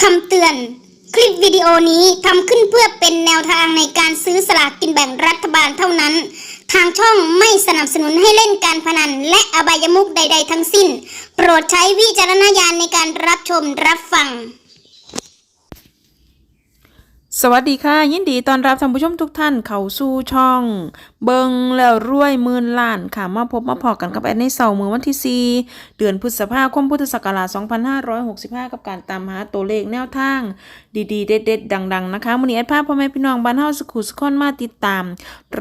คำเตือน คลิปวิดีโอนี้ทำขึ้นเพื่อเป็นแนวทางในการซื้อสลากกินแบ่งรัฐบาลเท่านั้น ทางช่องไม่สนับสนุนให้เล่นการพนัน และอบายมุกใด ๆ ทั้งสิ้น โปรดใช้วิจารณญาณในการรับชมรับฟัง สวัสดีค่ะ ยินดีต้อนรับท่านผู้ชมทุกท่านเข้าสู่ช่อง เบิงแล้วรวยหมื่นล้านค่ะ มาพบมาพอกันกับแอดในเสาร์มือวันที่ 4 เดือนพฤษภาคมพุทธศักราช2565 กับการตามหาตัวเลขแนวทาง ดีๆ เด็ดๆ ดัง ๆ นะคะวันนี้แอดภาพพ่อแม่พี่น้องบ้านเฮาสุขุสุขคนมาติดตาม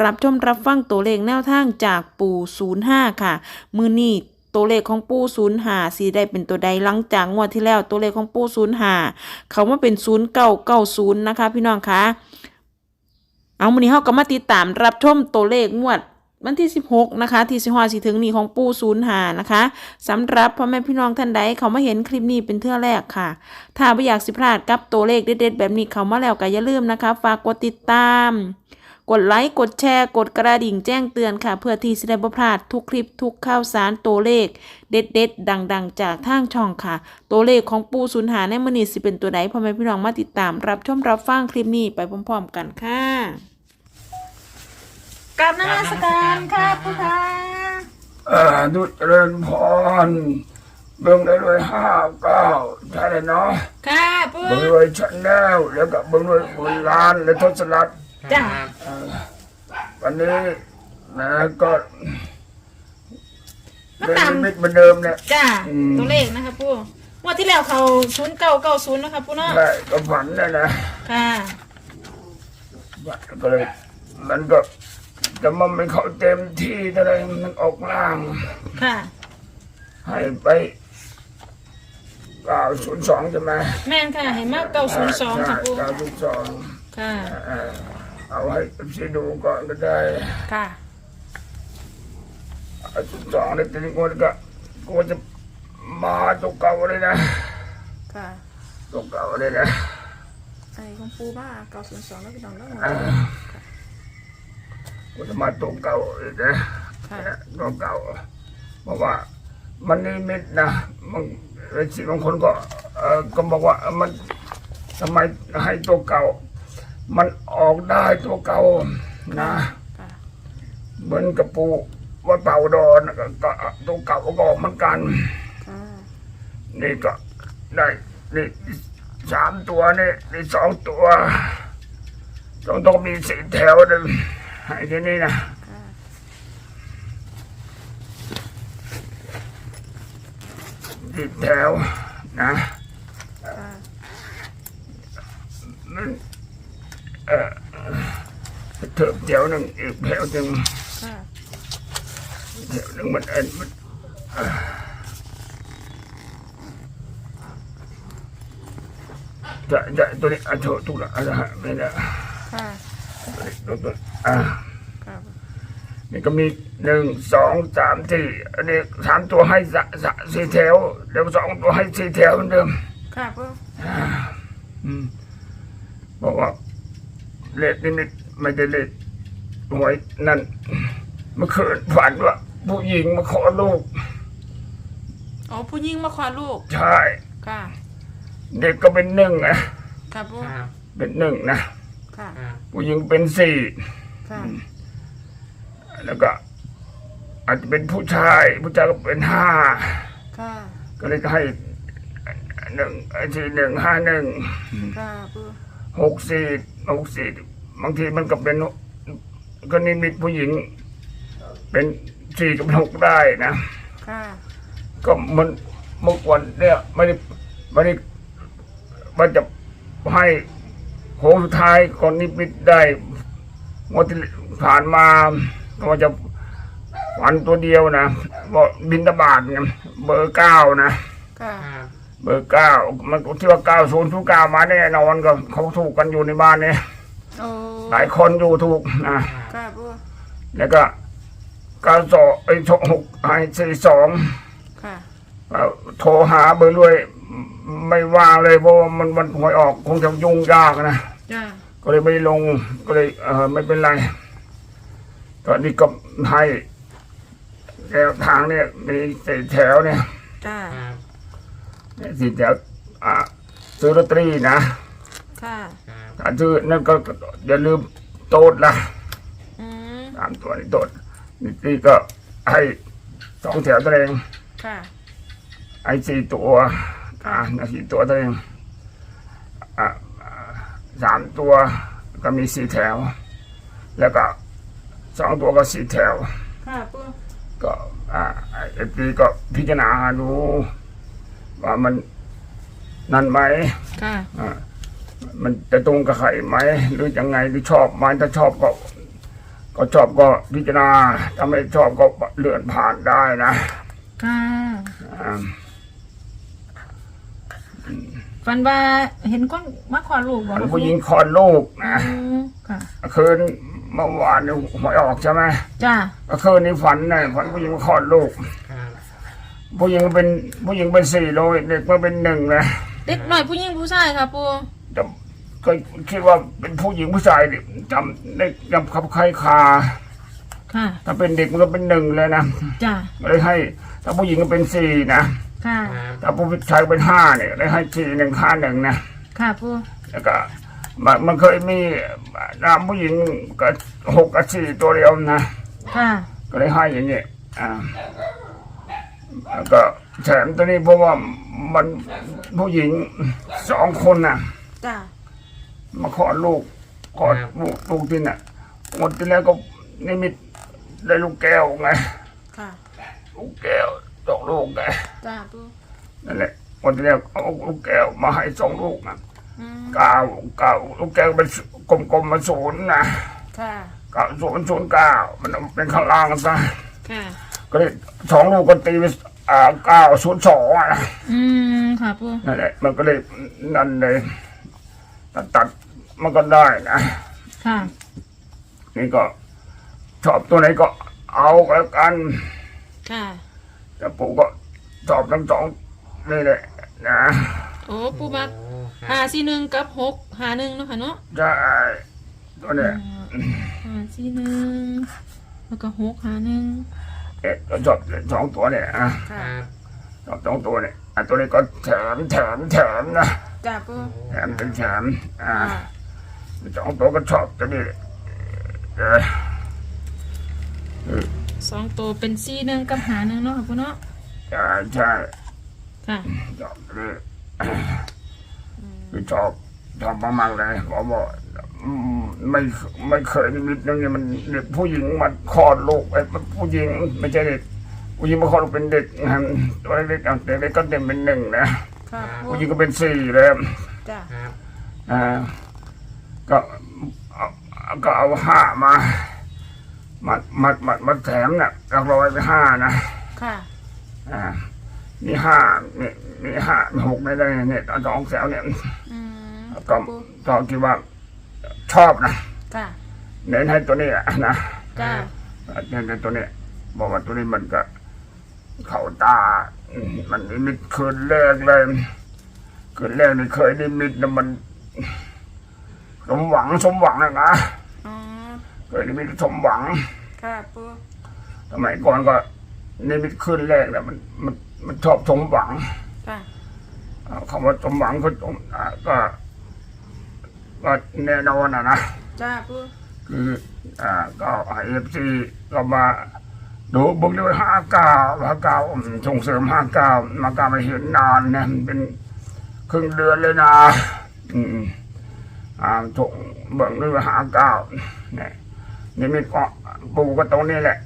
รับชมรับฟังตัวเลขแนวทางจากปู่05 ค่ะ มือนี้ ตัวเลขของปูศูนย์หาสีได้เป็นตัวใดหลังจากงวดที่แล้ว ตัวเลขของปูศูนย์หาเขามาเป็นศูนย์เก้าเก้าศูนย์นะคะ พี่น้องคะเอาวันนี้เขาก็มาติดตามรับชมตัวเลขงวดวันที่ 16 นะคะ ที่สิฮอสิถึงนี่ของปูศูนย์หานะคะสำหรับพ่อแม่พี่น้องท่านใดเขามาเห็นคลิปนี้เป็นเทื่อแรกค่ะ ถ้าไม่อยากสิพลาดกับตัวเลขเด็ดๆแบบนี้เขามาแล้วก็อย่าลืมนะคะ ฝากกดติดตาม กดไลค์ กดแชร์ กดกระดิ่งแจ้งเตือนค่ะ เพื่อที่จะได้บ่พลาดทุกคลิปทุกข่าวสารตัวเลขเด็ดเด็ดๆ ดังๆ จากทางช่องค่ะ ตัวเลขของปูสูญหาในมือนี้สิเป็นตัวใดพ่อแม่พี่น้องมาติดตาม รับชมรับฟังคลิปนี้ไปพร้อมๆ กันค่ะกราบนมัสการค่ะผู้ค่ะเอ่อดุจเจริญพรเบิ่งได้เลยห้าเก้าใช่เลยเนาะค่ะปูเบิ่งเลยชันแนวแล้วก็เบิ่งเลยบุญล้านและทศรัตน์ จ้าวันนี้นะก็มาเป็นตามนิมิตเหมือนเดิมเนี่ยจ้าอืมตัวเลขนะคะปูงวดที่แล้วเขาศูนย์เก้าเก้าศูนย์นะคะปูเนาะแม่ก็ฝันนะนะค่ะฝันก็เลยมันก็แต่มันไม่เข้าเต็มที่เท่าไหรมันออกล่าง ค่ะ ให้ไปเก้าศูนย์สองใช่ไหมแม่นค่ะเห็นมากเก้าศูนย์สองค่ะปูเก้าศูนย์สองค่ะเอ่อ เอาให้ซีดูก่อนก็ได้ค่ะเอาจุดสองในตีนี้กูก็กูจะมาตัวเก่าเลยนะ ค่ะตัวเก่าเลยนะไอ้ของปูบ้าเก้าศูนย์สองแล้วพี่น้องแล้วเออกูจะมาตัวเก่าเลยนะค่ะตัวเก่าเพราะว่ามันนิมิตนะมันไอ้สิบางคนก็เออก็บอกว่าเออมันทำไมให้ตัวเก่า มันออกได้ตัวเก่านะค่ะเหมือนกับปูวัดเป่าดอนก็ก็ตัวเก่าก็บอกเหมือนกันค่ะนี่ก็ได้นี่สามตัวนี่นี่สองตัวต้องต้องมีสี่แถวหนึ่งให้ที่นี่นะสี่แถวนะมัน เออเถิบแถวหนึ่งอีกแถวหนึ่งค่ะแถวหนึ่งมันเอ็นมันจะจะตัวนี้อะโชว์ทุกละอะฮะไม่ได้ค่ะตัวนี้ตัวตัวอะค่ะนี่ก็มีหนึ่งสองสามสี่อันนี้สามตัวให้สะสะสี่แถวเดี๋ยวสองตัวให้สี่แถวเหมือนเดิมค่ะปูอืมบอกว่า เลขนี่ไม่ไม่ได้เลขหวยนั่นเมื่อคืนฝันว่าผู้หญิงมาขอลูก อ๋อผู้หญิงมาขอลูก ใช่ ค่ะ เด็กก็เป็นหนึ่งนะค่ะปูเป็นหนึ่งนะ ค่ะผู้หญิงเป็นสี่ ค่ะ แล้วก็ อาจจะเป็นผู้ชาย ผู้ชายก็เป็นห้า ค่ะ ก็เลยให้หนึ่งสี่หนึ่งห้าหนึ่งค่ะปู หกสี่หกสี่บางทีมันก็เป็นก็นิมิตผู้หญิง เป็นสี่กับหกได้นะค่ะก็มันเมื่อวันเนี่ยไม่ได้ไม่ได้มันจะให้โค้งสุดท้ายก่อนนิมิตได้งวดที่ผ่านมาก็จะวันตัวเดียวนะบอกบินตบาทเนี่ยเบอร์เก้านะค่ะ เบอร์เก้ามันที่ว่าเก้าศูนย์ทุกเก้ามาแน่นอนก็เขาถูกกันอยู่ในบ้านเนี่ยโอ้หลายคนอยู่ถูกนะค่ะปูแล้วก็เก้าสองไอ้หกไอ้สี่สองค่ะโทรหาเบอร์ด้วยไม่ว่างเลยเพราะว่ามันมันหวยออกคงจะยุ่งยากนะจ้าก็เลยไม่ลงก็เลยเออไม่เป็นไร ตอนนี้ก็ให้แนวทางเนี่ยมีสี่แถวเนี่ยจ้า สี่แถวอ่าซื้อลอตเตอรี่นะค่ะถ้าซื้อนั่นก็อย่าลืมโต๊ดละอืมสามตัวนี่โต๊ดนี่ตีก็ให้สองแถวตัวเองค่ะ ไอ้สี่ตัวอ่าสี่ตัวตัวเองอ่าอ่าสามตัวก็มีสี่แถว แล้วก็สองตัวก็สี่แถว ค่ะปูก็อ่าไอ้ปีก็พิจารณาดู ว่ามันนั่นไหมค่ะอ่ามันจะตรงกับไข่ไหม หรือยังไงหรือชอบไหมถ้าชอบก็ ก็ชอบก็พิจารณาถ้าไม่ชอบก็เลื่อนผ่านได้นะค่ะอ่าฟันว่าเห็นก้นมาขอลูกบอกมันผู้หญิงคลอดลูกนะอืมค่ะคืนเมื่อวานนี่หวยออกใช่ไหมจ้าก็คืนนี้ฝันนะฝันผู้หญิงคลอดลูก ผู้หญิงเป็นผู้หญิงเป็นสี่โลเด็กมันเป็นหนึ่งนะเด็กหน่อยผู้หญิงผู้ชายค่ะปูจำก็คิดว่าเป็นผู้หญิงผู้ชายดิจำได้จำขับใครคาค่ะ ถ้าเป็นเด็กมันก็เป็นหนึ่งเลยนะจ้าเลยให้ ถ้าผู้หญิงก็เป็นสี่นะค่ะถ้าผู้ชายเป็นห้าเนี่ยเลยให้สี่หนึ่งห้าหนึ่งนะค่ะปูแล้วก็มันมันเคยมีนามผู้หญิงก็หกกับสี่ตัวเดียวนะ ค่ะ ก็เลยให้อย่างเงี้ยอ่าแล้ว ก็แถมตัวนี้เพราะว่ามันผู้หญิงสองคนน่ะ จ้ามาขอลูกขอลูกลูกที่น่ะหมดที่แล้วก็นิมิตได้ลูกแก้วไงค่ะลูกแก้วสองลูกไงจ้าปูนั่นแหละหมดที่แล้วเอาลูกแก้วมาให้สองลูกนะอืมเก้าเก้าลูกแก้วเป็นกลมๆมาศูนย์นะค่ะเก้าศูนย์ศูนย์เก้ามันเป็นข้างล่างซะค่ะ ก็เลยสองลูกก็ตีไปอ่าเก้าศูนย์สองอะอืมค่ะปูนั่นแหละมันก็เลยนั่นเลยตัดตัดมันก็ได้นะค่ะ นี่ก็ชอบตัวไหนก็เอาแล้วกันค่ะ แต่ปู่ก็ชอบทั้งสองนี่แหละนะโอ้ปูมักหาสี่หนึ่งกับหกหาหนึ่งเนาะค่ะเนาะใช่ตัวเนี้ยหาสี่หนึ่งแล้วก็หกหาหนึ่ง เอ๊ะชอบสองตัวเนี่ยนะค่ะชอบสองตัวเนี่ยอะตัวนี้ก็แถมแถมแถมนะจ้าปูแถมเป็นแถมอ่าค่ะสองตัวก็ชอบตัวนี้เออสองตัวเป็นสี่หนึ่งกับหาหนึ่งเนาะค่ะปูเนาะใช่ใช่ค่ะชอบตัวนี้คือชอบชอบมากๆเลยบอกอืม ไม่ไม่เคยนิมิตนึงเนี่ยมันเด็กผู้หญิงมาคลอดลูกไอ้ผู้หญิงไม่ใช่เด็กผู้หญิงมาคลอดลูกเป็นเด็กนะตัวเล็กๆอะเด็กๆก็เต็มเป็นหนึ่งนะค่ะปูผู้หญิงก็เป็นสี่เลยจ้าอ่าก็เอาก็เอาห้ามามามามามาแถมน่ะหลักร้อยไปห้านะค่ะอ่ามีห้ามีมีห้ามีหกไม่ได้เนี่ยสองแถวเนี่ยอืมก็ก็คิดว่า ชอบนะจ้าเน้นให้ตัวนี้อะนะจ้าเน้นให้ตัวนี้บอกว่าตัวนี้มันก็เข่าตาอืมมันนิมิตคืนแรกเลยคืนแรกนี่เคยนิมิตแล้วมันสมหวังสมหวังนะนะอ๋อเคยนิมิตสมหวังค่ะปูสมัยก่อนก็นิมิตคืนแรกเนี่ยมันมันมันชอบสมหวังค่ะอ่าคำว่าสมหวังก็สมอ่าก็ ก็แน่นอนนะนะจ้าปูคือ อ่า ก็เอฟซีก็มาดูบุกด้วยห้าเก้าห้าเก้าส่งเสริมห้าเก้ามาก้าไม่เห็นนานเนี่ยมันเป็นครึ่งเดือนเลยนะ อืมอ่าส่งเบิ่งด้วยห้าเก้าเนี่ยนี่มีก็ปูก็ตรงนี้แหละ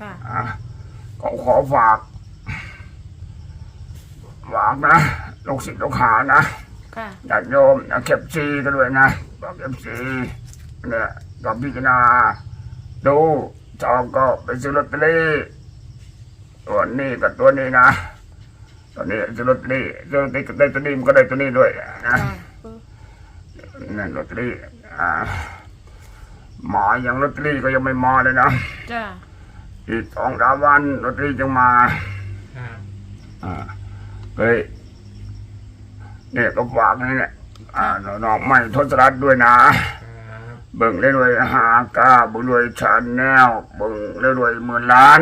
ค่ะอ่าก็ขอฝากฝากนะลูกศิษย์ลูกหานะ ค่ะญาติโยมนะเก็บซีกันด้วยนะบอกเก็บซีเนี่ยก็พิจารณาดูจองก็ไปซื้อลอตเตอรี่ตัวนี้กับตัวนี้นะตัวนี้ซื้อลอตเตอรี่ซื้อลอตเตอรี่ได้ตัวนี้มันก็ได้ตัวนี้ด้วยนะค่ะปูนั่นลอตเตอรี่อ่าหมายังลอตเตอรี่ก็ยังไม่มาเลยนะจ้าอีกสองสามวันลอตเตอรี่จึงมาอ่าเฮ้ย เนี่ยก็ฝากนี่แหละอ่าน้องๆไม่ทศรัตน์ด้วยนะ เบิ่งเล่นวยหาก้าบุรวยชาแนลเบิ่งเล่นวยหมื่นล้าน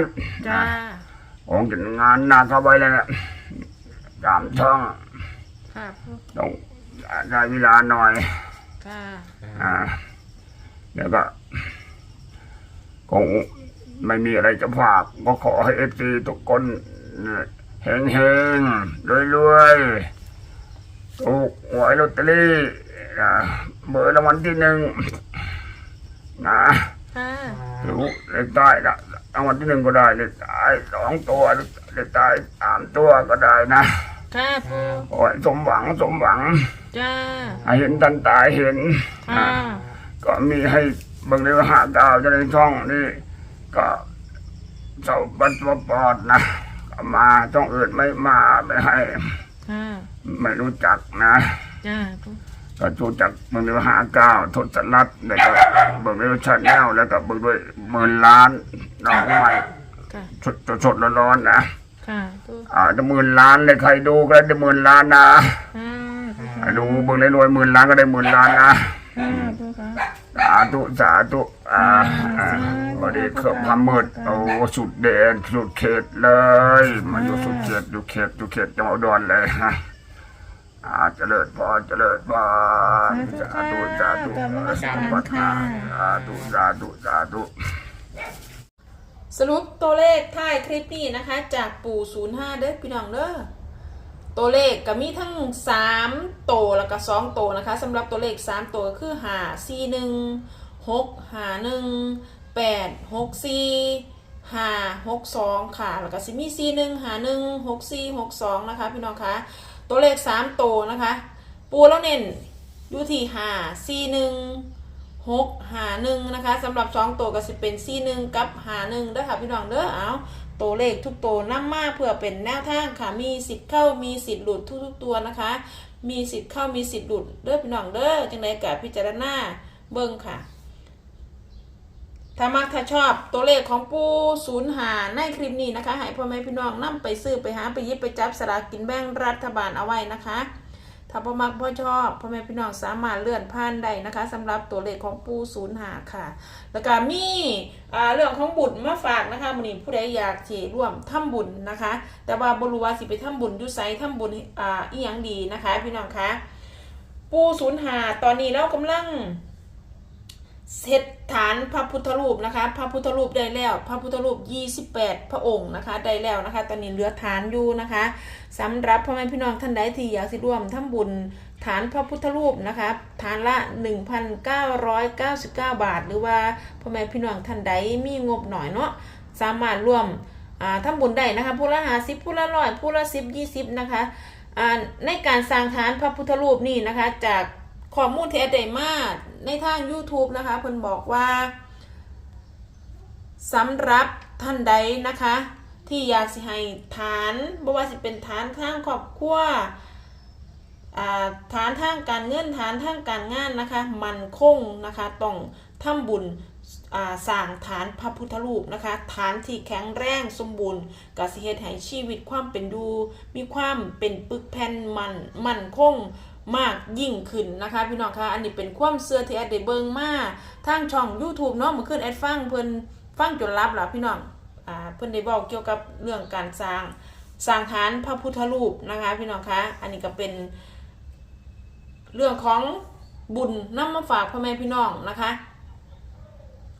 จ้าของกินงานหนาเข้าไปเลยนะตามช่องค่ะปูต้องได้เวลาหน่อยค่ะอ่า แล้วก็คงไม่มีอะไรจะฝากก็ขอให้เอฟซีทุกคนเฮงเฮงรวยรวยๆ ถูกหวยลอตเตอรี่อ่าเบอร์รางวัลที่หนึ่งนะค่ะรู้เลขใต้ละรางวัลที่หนึ่งก็ได้เลขใต้สองตัวเลขใต้สามตัวก็ได้นะค่ะปูโอ้ยสมหวังสมหวังจ้าให้เห็นทันตาเห็นค่ะอ่าก็มีให้บางเรื่องหาดาวจะในช่องนี่ก็เสาบันตัวปอดนะก็มาช่องอื่นไม่มาไม่ให้ ค่ะไม่รู้จักนะจ้าปูก็รู้จักบางเรื่องหาเก้าทศรัตน์แล้วก็บางเรื่องชาแนลแล้วก็บางด้วยหมื่นล้านน้องใหม่ค่ะสดสดๆร้อนๆนะค่ะปูอ่าจะหมื่นล้านเลยใครดูก็ได้หมื่นล้านนะค่ะดูเบิ่งได้รวยหมื่นล้านก็ได้หมื่นล้านนะ ค่ะปูค่ะสาธุสาธุอ่าอ่าพอดีเครื่องความมืดโอ้สุดเด่นสุดเขตเลยมาอยู่สุดเขตอยู่เขตอยู่เขตจังหวัดอุดรเลยฮะอ่าเจริญพรเจริญพรสาธุสาธุสาธุสาธุสาธุสาธุสรุปตัวเลขท้ายคลิปนี้นะคะ จากปู่05เด้อพี่น้องเด้อ ตัวเลขก็มีทั้ง3โตวแล้วก็2โตวนะคะสำหรับตัวเลข3ตัวก็คือ5 4 1 6 5 1 8 6 4 5 6 2ค่ะ แล้วก็สิมี4 1 5 1 6 4 6 2นะคะพี่น้องคะตัวเลข3โตวนะคะ ปูแล้วเน้นอยู่ที่5 4 1หกหาหนึ่งนะคะสำหรับสองตัวก็สิเป็นสี่หนึ่งกับหาหนึ่งเด้อค่ะพี่น้องเด้อเอา ตัวเลขทุกตัวนํมาเพื่อเป็นแนวทางค่ะ มีสิทธิ์เข้ามีสิทธิ์หลุดทุกๆตัวนะคะ มีสิทธิ์เข้ามีสิทธิ์หลุดเด้อพี่น้องเด้อจังไดกับพิจารณาเบิ่งค่ะ ถ้ามักถ้าชอบตัวเลขของปูศูนย์หาในคลิปนี้นะคะให้พ่อแม่พี่น้องนํไปซื้อไปหาไปยิบไปจับสลากกินแบ่งรัฐบาลเอาไว้นะคะ ถ้าพ่อมักพ่อชอบพ่อแม่พี่น้องสามารถเลื่อนผ่านได้นะคะสำหรับตัวเลขของปูศูนย์หาค่ะ แล้วก็มี่เรื่องของบุญมาฝากนะคะมันนี้ผู้ใดอยากที่ร่วมทำบุญนะคะ แต่ว่าบรูวาสิไปทำบุญยุไซทำบุญอ่าอีหยังดีนะคะ พี่น้องคะปูศูนย์หาตอนนี้เรากำลัง เซตฐานพระพุทธรูปนะคะ พระพุทธรูปได้แล้ว พระพุทธรูป 28 พระองค์นะคะ ได้แล้วนะคะ ตอนนี้เหลือฐานอยู่นะคะสำหรับพ่อแม่พี่น้องท่านใดที่อยากสิร่วมทำบุญฐานพระพุทธรูปนะคะฐานละ 1,999 บาท หรือว่าพ่อแม่พี่น้องท่านใดมีงบหน่อยเนาะสามารถร่วมอ่าบุญได้นะคะผู้ละหาสิบผู้ละร้อยผู้ละสิบยี่สิบนะคะในการสร้างฐานพระพุทธรูปนี่นะคะจาก ข้อมูลที่แอดได้มาในทาง YouTube นะคะเพิ่นบอกว่าสำหรับท่านใดนะคะ ที่อยากสิให้ฐานบ่ว่าสิเป็นฐานทางครอบครัวฐานทางการเงินฐานทางการงานนะคะ มันคงนะคะต้องทำบุญสร้างฐานพระพุทธรูปนะคะ ฐานที่แข็งแรงสมบูรณ์กสิเฮ็ดให้ชีวิตความเป็นอยู่มีความเป็นปึกแผ่นมันมั่นคง มากยิ่งขึ้นนะคะพี่น้องคะอันนี้เป็นความเสื้อที่แอดได้เบิงมาทางช่อง YouTube เนาะมาขึ้นแอดฟังเพิ่นฟังจนรับล่ะพี่น้องอ่าเพิ่นได้บอกเกี่ยวกับเรื่องการสร้างสร้างฐานพระพุทธรูปนะคะพี่น้องคะอันนี้ก็เป็น เรื่องของบุญน้ำมาฝากพ่อแม่พี่น้องนะคะ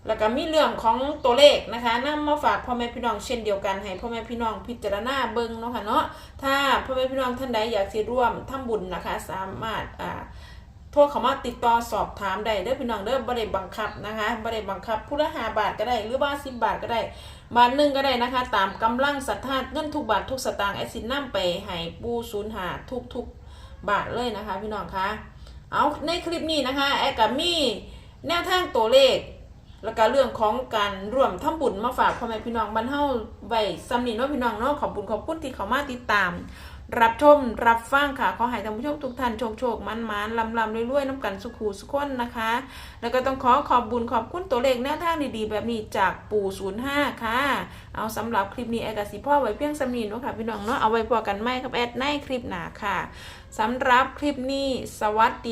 แล้วก็มีเรื่องของตัวเลขนะคะนำมาฝากพ่อแม่พี่น้องเช่นเดียวกันให้พ่อแม่พี่น้องพิจารณาเบิ่งเนาะค่ะเนาะถ้าพ่อแม่พี่น้องท่านใดอยากสิร่วมทำบุญนะคะ สามารถอ่าโทรเข้ามาติดต่อสอบถามได้เด้อพี่น้องเด้อบ่ได้บังคับนะคะบ่ได้บังคับผู้ละห้าบาทก็ได้ หรือว่าสิบบาทก็ได้บาทหนึ่งก็ได้นะคะ ตามกำลังศรัทธาเงินทุกบาททุกสตางค์แอดสินนำไปให้ปูศูนย์หาทุกทุกบาทเลยนะคะ พี่น้องคะเอาในคลิปนี้นะคะแอดกับมีแนวทางตัวเลข แล้วก็เรื่องของการร่วมทำบุญมาฝากพ่อแม่พี่น้องบรรเทาไว้ซ้ำนี่เนาพี่น้องเนาะขอบคุณขอบคุณที่เขามาติดตาม รับชมรับฟังค่ะขอให้ท่านผู้ชมทุกท่านโชคโชคมันมันลำลำรวยๆน้ำกันสุขูสุขคนนะคะ แล้วก็ต้องขอขอบบุญขอบคุณตัวเลขแนวทางดีๆ แบบนี้จากปู่05ค่ะ เอาสำหรับคลิปนี้แอดกับสิพ่อไว้เพียงสำนีเนาะค่ะพี่น้องเนาะเอาไว้พอกันไหมครับแอดในคลิปหนาค่ะสำหรับคลิปนี้สวัสดี